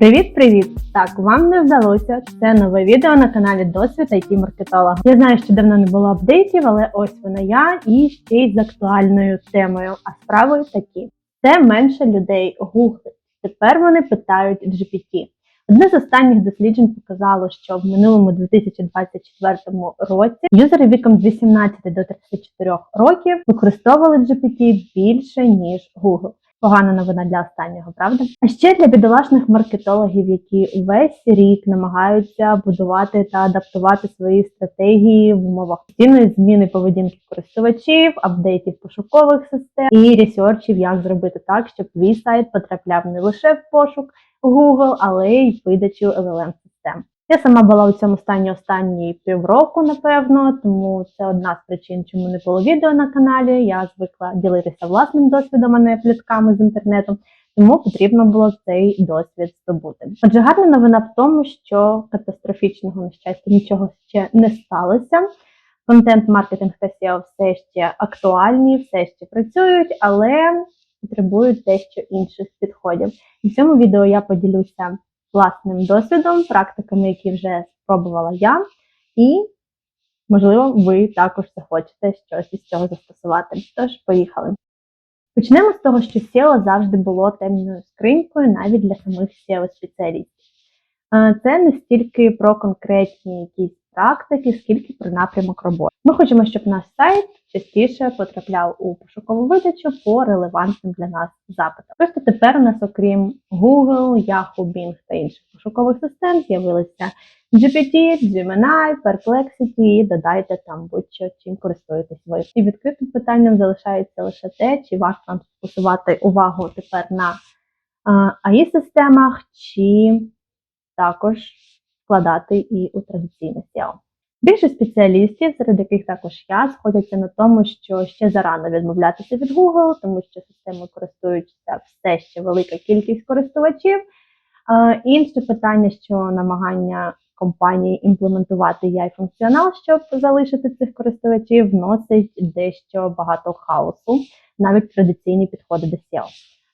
Привіт-привіт! Так, вам не вдалося. Це нове відео на каналі Досвід it маркетолога. Я знаю, що давно не було апдейтів, але ось вона я і ще й з актуальною темою. А справи такі: це менше людей гуглить. Тепер вони питають GPT. Одне з останніх досліджень показало, що в минулому 2024 році юзери віком з 18 до 34 років використовували GPT більше ніж Google. Погана новина для останнього, правда? А ще для бідолашних маркетологів, які увесь рік намагаються будувати та адаптувати свої стратегії в умовах постійної зміни поведінки користувачів, апдейтів пошукових систем і ресерчів, як зробити так, щоб твій сайт потрапляв не лише в пошук Google, але й в видачу LLM систем. Я сама була у цьому стані останні півроку, напевно, тому це одна з причин, чому не було відео на каналі. Я звикла ділитися власним досвідом, а не плітками з інтернету, тому потрібно було цей досвід здобути. Отже, гарна новина в тому, що катастрофічного на щастя нічого ще не сталося. Контент, маркетинг та SEO все ще актуальні, все ще працюють, але потребують дещо інших підходів. І в цьому відео я поділюся власним досвідом, практиками, які вже спробувала я, і, можливо, ви також захочете щось із цього застосувати. Тож, поїхали. Почнемо з того, що SEO завжди було темною скринькою навіть для самих SEO-спеціалістів. Це не стільки про конкретні якісь практики, скільки про напрямок роботи. Ми хочемо, щоб наш сайт частіше потрапляв у пошукову видачу по релевантним для нас запитам. Просто тепер у нас, окрім Google, Yahoo, Bing та інших пошукових систем, з'явилися GPT, Gemini, Perplexity і додайте там будь-що, чим користуєтесь ви. І відкритим питанням залишається лише те, чи варто нам фокусувати увагу тепер на AI-системах, чи також вкладати і у традиційне SEO. Більше спеціалістів, серед яких також я, сходяться на тому, що ще зарано відмовлятися від Google, тому що системою користуються все ще велика кількість користувачів. Інше питання, що намагання компанії імплементувати ai функціонал, щоб залишити цих користувачів, вносить дещо багато хаосу, навіть традиційні підходи до SEO.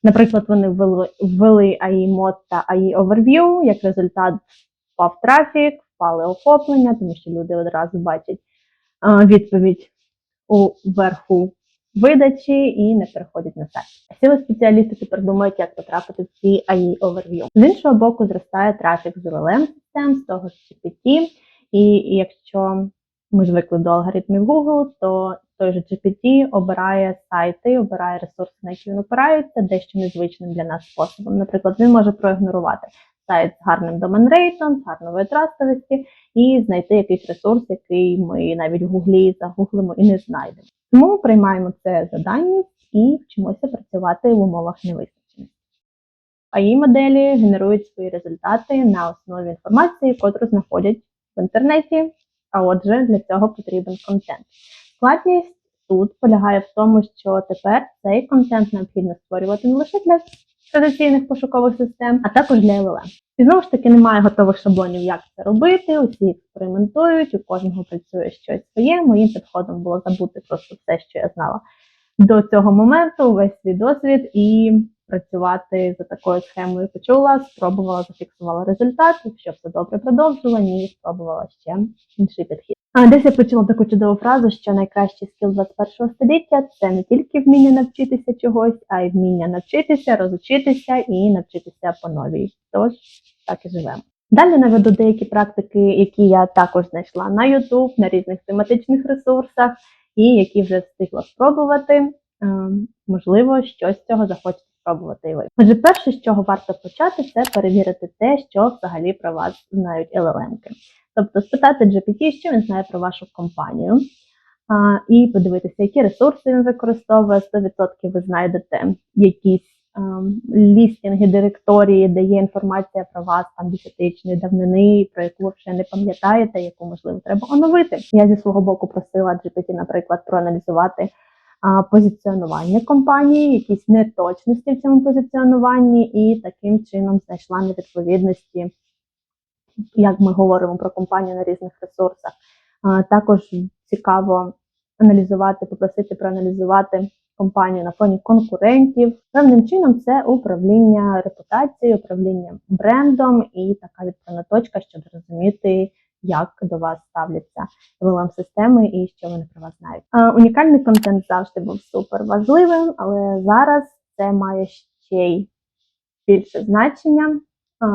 Наприклад, вони ввели, ввели AI мод та AI Overview, як результат впав трафік, впали охоплення, тому що люди одразу бачать е, відповідь у верху видачі і не переходять на сайт. Сіли спеціалісти тепер думають, як потрапити в ці AI Overview. З іншого боку, зростає трафік з LLM систем, з того ж GPT, і якщо ми звикли до алгоритмів Google, то той же GPT обирає сайти, обирає ресурси, на які він опирається, дещо незвичним для нас способом. Наприклад, він може проігнорувати сайт з гарним домен-рейтом, з гарною трастовості, і знайти якийсь ресурс, який ми навіть в гуглі загуглимо і не знайдемо. Тому приймаємо це за даність і вчимося працювати в умовах невизначеності. AI моделі генерують свої результати на основі інформації, котру знаходять в інтернеті. А отже, для цього потрібен контент. Складність тут полягає в тому, що тепер цей контент необхідно створювати не лише для традиційних пошукових систем, а також для LLM. І знову ж таки немає готових шаблонів, як це робити. Усі експериментують, у кожного працює щось своє. Моїм підходом було забути просто все, що я знала до цього моменту, весь свій досвід і працювати за такою схемою почула, спробувала, зафіксувала результат. Якщо все добре продовжила, ні, спробувала ще інший підхід. А десь я почула таку чудову фразу, що найкращий скіл 21 століття це не тільки вміння навчитися чогось, а й вміння навчитися, розучитися і навчитися по новій. Тож так і живемо. Далі наведу деякі практики, які я також знайшла на YouTube, на різних тематичних ресурсах, і які вже встигла спробувати. Ем, Можливо, щось з цього захочете спробувати і ви. Отже, перше, з чого варто почати, це перевірити те, що взагалі про вас знають LLM-ки. Тобто спитати GPT, що він знає про вашу компанію, а, і подивитися, які ресурси він використовує. 100% ви знайдете якісь ем, лістінги, директорії, де є інформація про вас там десятирічної давнини, про яку ви ще не пам'ятаєте, яку можливо треба оновити. Я зі свого боку просила GPT, наприклад, проаналізувати позиціонування компанії, якісь неточності в цьому позиціонуванні, і таким чином знайшла невідповідності як ми говоримо про компанію на різних ресурсах. Також цікаво аналізувати, попросити проаналізувати компанію на фоні конкурентів. Певним чином це управління репутацією, управління брендом і така відправна точка, щоб зрозуміти, як до вас ставляться LLM системи і що вони про вас знають. А, унікальний контент завжди був супер важливим, але зараз це має ще й більше значення.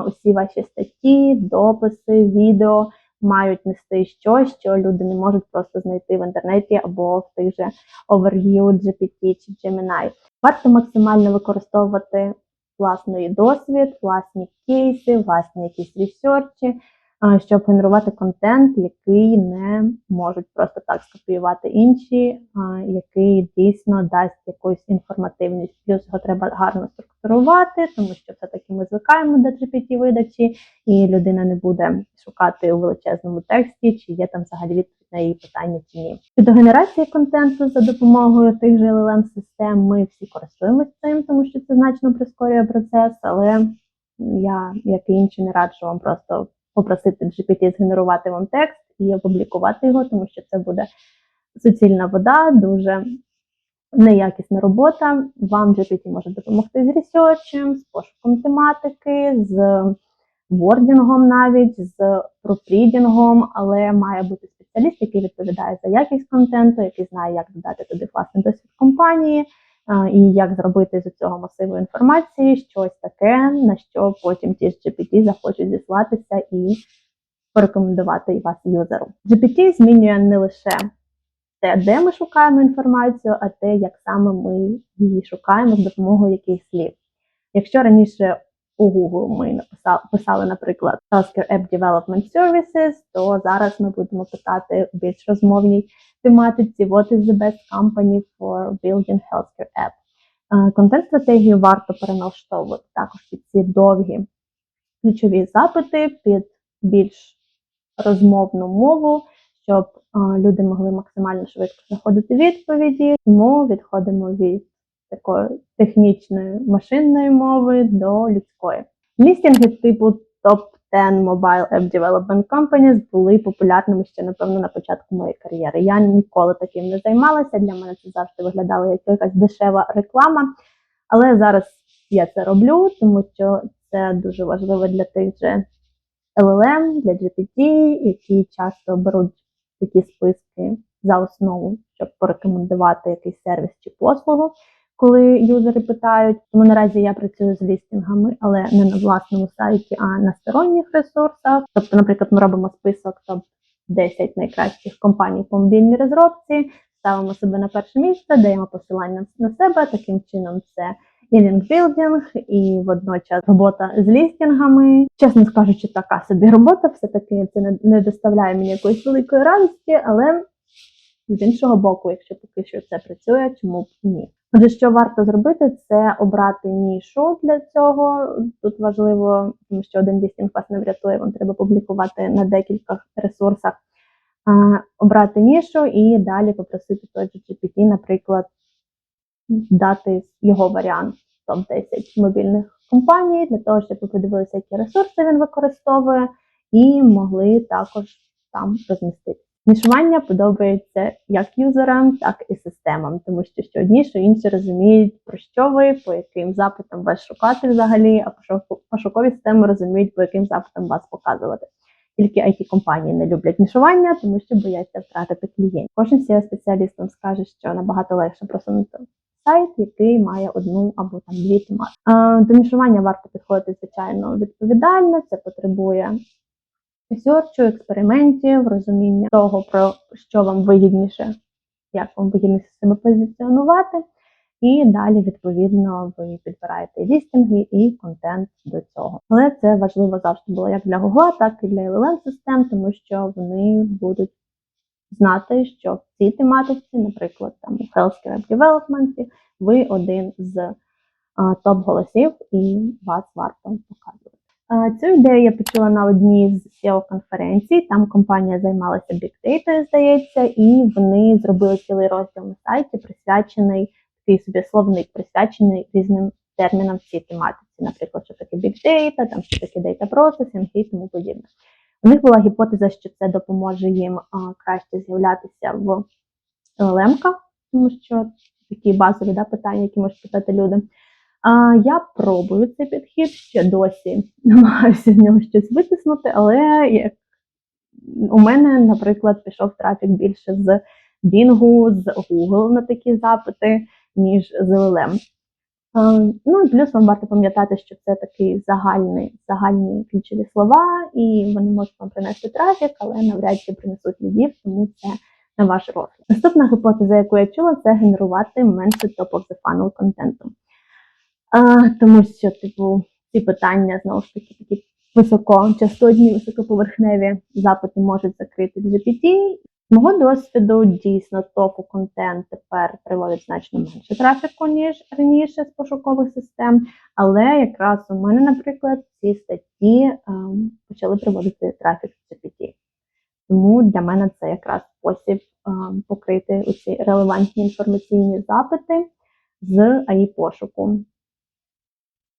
Усі ваші статті, дописи, відео мають нести щось, що люди не можуть просто знайти в інтернеті або в тих же Overview, GPT чи Gemini. Варто максимально використовувати власний досвід, власні кейси, власні якісь ресерчі, щоб генерувати контент, який не можуть просто так скопіювати інші, який дійсно дасть якусь інформативність. Плюс його треба гарно структурувати, тому що все-таки ми звикаємо до GPT видачі, і людина не буде шукати у величезному тексті, чи є там взагалі відповідь на її питання чи ні. Щодо генерації контенту за допомогою тих же LLM систем, ми всі користуємося цим, тому що це значно прискорює процес, але я, як і інші, не раджу вам просто попросити GPT згенерувати вам текст і опублікувати його, тому що це буде суцільна вода, дуже неякісна робота. Вам GPT може допомогти з ресерчем, з пошуком тематики, з вордінгом навіть, з пропрідінгом, але має бути спеціаліст, який відповідає за якість контенту, який знає, як додати туди власний досвід компанії. І як зробити з цього масиву інформації щось таке, на що потім ті ж GPT захочуть зіслатися і порекомендувати вас юзеру. GPT змінює не лише те, де ми шукаємо інформацію, а те, як саме ми її шукаємо з допомогою яких слів. Якщо раніше у Google ми написали, писали, наприклад, Healthcare App Development Services, то зараз ми будемо питати більш розмовній тематиці What is the best company for building healthcare app? Е, Контент-стратегію варто переналаштовувати також під ці довгі ключові запити, під більш розмовну мову, щоб е, люди могли максимально швидко знаходити відповіді. Тому відходимо від такої технічної машинної мови до людської. Лістінги типу Top 10 Mobile App Development Companies були популярними ще, напевно, на початку моєї кар'єри. Я ніколи таким не займалася. Для мене це завжди виглядало як якась дешева реклама. Але зараз я це роблю, тому що це дуже важливо для тих же LLM, для GPT, які часто беруть такі списки за основу, щоб порекомендувати якийсь сервіс чи послугу, коли юзери питають. Тому наразі я працюю з лістингами, але не на власному сайті, а на сторонніх ресурсах. Тобто, наприклад, ми робимо список топ 10 найкращих компаній по мобільній розробці, ставимо себе на перше місце, даємо посилання на себе. Таким чином, це і лінкбілдинг, і водночас робота з лістінгами. Чесно скажучи, така собі робота, все-таки це не доставляє мені якоїсь великої радості, але з іншого боку, якщо поки що це працює, чому б ні? Отже, що варто зробити, це обрати нішу для цього. Тут важливо, тому що один лістінг вас не врятує, вам треба публікувати на декількох ресурсах. А, обрати нішу і далі попросити той же GPT, наприклад, дати його варіант топ-10 мобільних компаній для того, щоб ви подивилися, які ресурси він використовує, і могли також там розмістити. Нішування подобається як юзерам, так і системам, тому що що одні, що інші розуміють, про що ви, по яким запитам вас шукати взагалі, а пошукові системи розуміють, по яким запитам вас показувати. Тільки it компанії не люблять нішування, тому що бояться втратити клієнтів. Кожен seo спеціаліст вам скаже, що набагато легше просунути сайт, який має одну або там дві тематики. До нішування варто підходити звичайно відповідально. Це потребує ресерчу, експериментів, розуміння того, про що вам вигідніше, як вам вигідніше себе позиціонувати. І далі, відповідно, ви підбираєте лістинги і контент до цього. Але це важливо завжди було як для Google, так і для LLM систем, тому що вони будуть знати, що в цій тематиці, наприклад, там у Healthcare App Development, ви один з топ-голосів і вас варто показувати. Цю ідею я почула на одній з SEO-конференцій. Там компанія займалася Big Data, здається, і вони зробили цілий розділ на сайті, присвячений такий собі словник, присвячений різним термінам в цій тематиці. Наприклад, що таке Big Data, там що таке Data Processing і тому подібне. У них була гіпотеза, що це допоможе їм краще з'являтися в LLM-ках, тому що такі базові да, питання, які можуть питати люди. Я пробую цей підхід ще досі намагаюся з нього щось витиснути, але як у мене, наприклад, пішов трафік більше з Bing, з Google на такі запити, ніж з LLM. Ну і плюс вам варто пам'ятати, що це такий загальний, загальні ключові слова, і вони можуть вам принести трафік, але навряд чи принесуть лідів, тому це на ваш розгляд. Наступна гіпотеза, яку я чула, це генерувати менше top of the funnel контенту. А, тому що, типу, ці питання знову ж таки такі високочастотні, високоповерхневі запити можуть закрити GPT. З мого досвіду дійсно тофу контент тепер приводить значно менше трафіку, ніж раніше з пошукових систем. Але якраз у мене, наприклад, ці статті ем, почали приводити трафік в GPT. Тому для мене це якраз спосіб ем, покрити оці релевантні інформаційні запити з AI пошуку.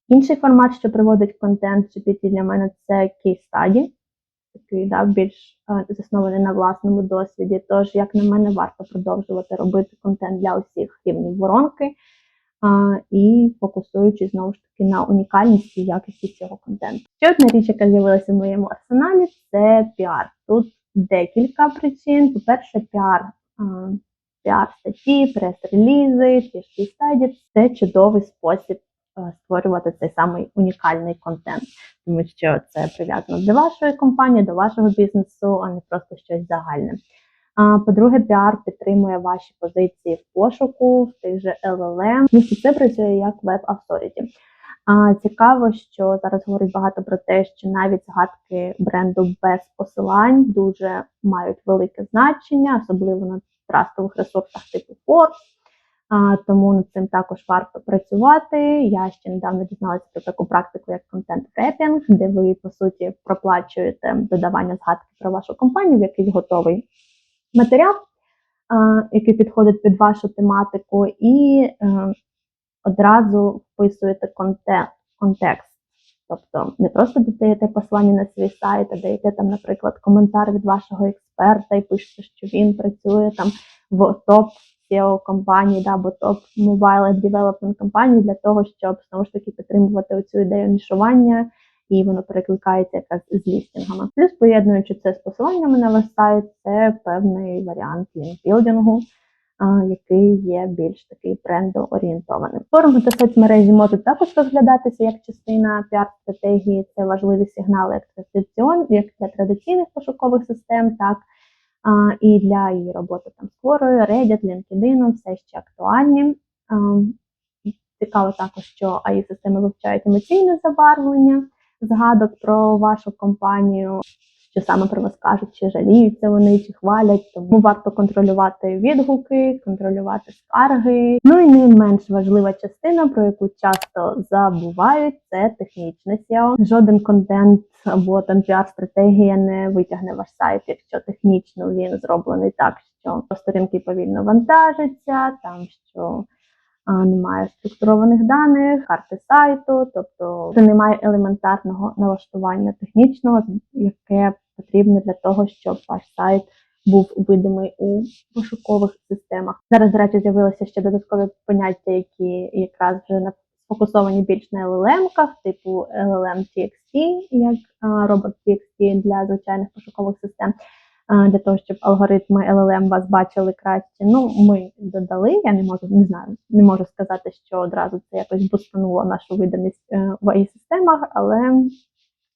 Інший формат, що приводить контент GPT для мене, це study, такий да, більш е, заснований на власному досвіді. Тож, як на мене, варто продовжувати робити контент для усіх рівнів воронки е, і фокусуючись знову ж таки на унікальності і якості цього контенту. Ще одна річ, яка з'явилася в моєму арсеналі, це піар. Тут декілька причин. По-перше, піар. е, Піар статті, прес-релізи, ті ж кейс-стаді – це чудовий спосіб створювати цей самий унікальний контент, тому що це прив'язано до вашої компанії, до вашого бізнесу, а не просто щось загальне. По-друге, піар підтримує ваші позиції в пошуку, в тих же LLM. Ну, це працює як веб-авторіті. Цікаво, що зараз говорить багато про те, що навіть згадки бренду без посилань дуже мають велике значення, особливо на трастових ресурсах типу Forbes. Тому над цим також варто працювати. Я ще недавно дізналася про таку практику, як контент репінг, де ви по суті проплачуєте додавання згадки про вашу компанію в якийсь готовий матеріал, який підходить під вашу тематику, і е, одразу вписуєте контент, контекст. Тобто не просто додаєте посилання на свій сайт, а даєте там, наприклад, коментар від вашого експерта і пишете, що він працює там в топ SEO компанії, да, або топ Mobile Development компанії для того, щоб знову ж таки підтримувати оцю ідею нішування, і воно перекликається якраз з лістингами. Плюс поєднуючи це з посиланнями на ваш сайт, це певний варіант лінкбілдингу, який є більш такий брендоорієнтованим. Форуми та соцмережі можуть також розглядатися як частина піар-стратегії. Це важливі сигнали як традиціон, як для традиційних пошукових систем, так і для її роботи там з Quora, Reddit, LinkedIn, все ще актуальні. Цікаво також, що AI системи вивчають емоційне забарвлення згадок про вашу компанію, що саме про вас кажуть, чи жаліються вони, чи хвалять. Тому варто контролювати відгуки, контролювати скарги. Ну і не менш важлива частина, про яку часто забувають, це технічне SEO. Жоден контент або там піар-стратегія не витягне ваш сайт, якщо технічно він зроблений так, що сторінки повільно вантажаться, там що немає структурованих даних, карти сайту, тобто це немає елементарного налаштування технічного, яке потрібне для того, щоб ваш сайт був видимий у пошукових системах. Зараз, до речі, з'явилися ще додаткові поняття, які якраз вже на сфокусовані більш на LLM-ках, типу LLM TXT, як робот TXT для звичайних пошукових систем для того, щоб алгоритми LLM вас бачили краще. Ну, ми додали, я не можу, не знаю, не можу сказати, що одразу це якось бустануло нашу видимість е, в AI системах, але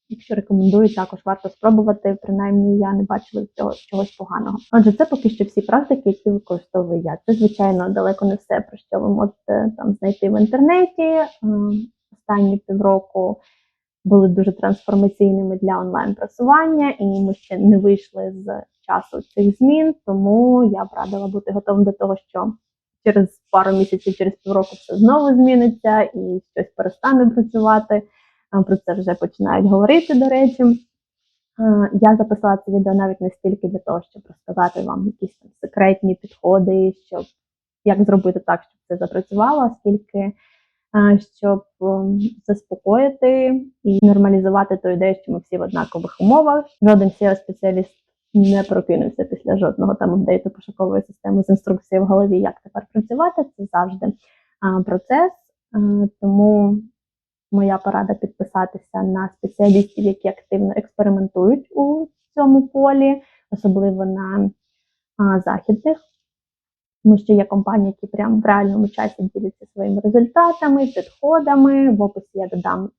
якщо рекомендую, також варто спробувати. Принаймні, я не бачила цього чогось поганого. Отже, це поки що всі практики, які використовую я. Це, звичайно, далеко не все, про що ви можете там знайти в інтернеті. Останні півроку були дуже трансформаційними для онлайн-просування, і ми ще не вийшли з часу цих змін. Тому я б радила бути готовим до того, що через пару місяців, через півроку все знову зміниться і щось перестане працювати. А Про це вже починають говорити, до речі. Е, Я записала це відео навіть не стільки для того, щоб розказати вам якісь там секретні підходи, щоб як зробити так, щоб це запрацювало, скільки е, щоб заспокоїти і нормалізувати ту ідею, що ми всі в однакових умовах. Жоден SEO спеціаліст не прокинувся після жодного там апдейту пошукової системи з інструкцією в голові, як тепер працювати. Це завжди процес. Тому моя порада підписатися на спеціалістів, які активно експериментують у цьому полі, особливо на а, західних. Тому що є компанії, які прямо в реальному часі діляться своїми результатами, підходами. В описі я додам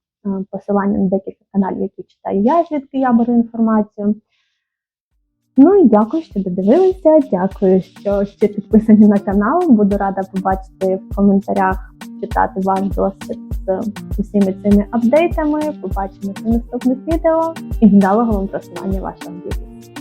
посилання на декілька каналів, які читаю я, звідки я беру інформацію. Ну і дякую, що додивилися. Дякую, що ще підписані на канал. Буду рада побачити в коментарях, читати ваш досвід з усіми цими апдейтами. Побачимося в наступних відео і вдалого вам просування вашого бізнесу.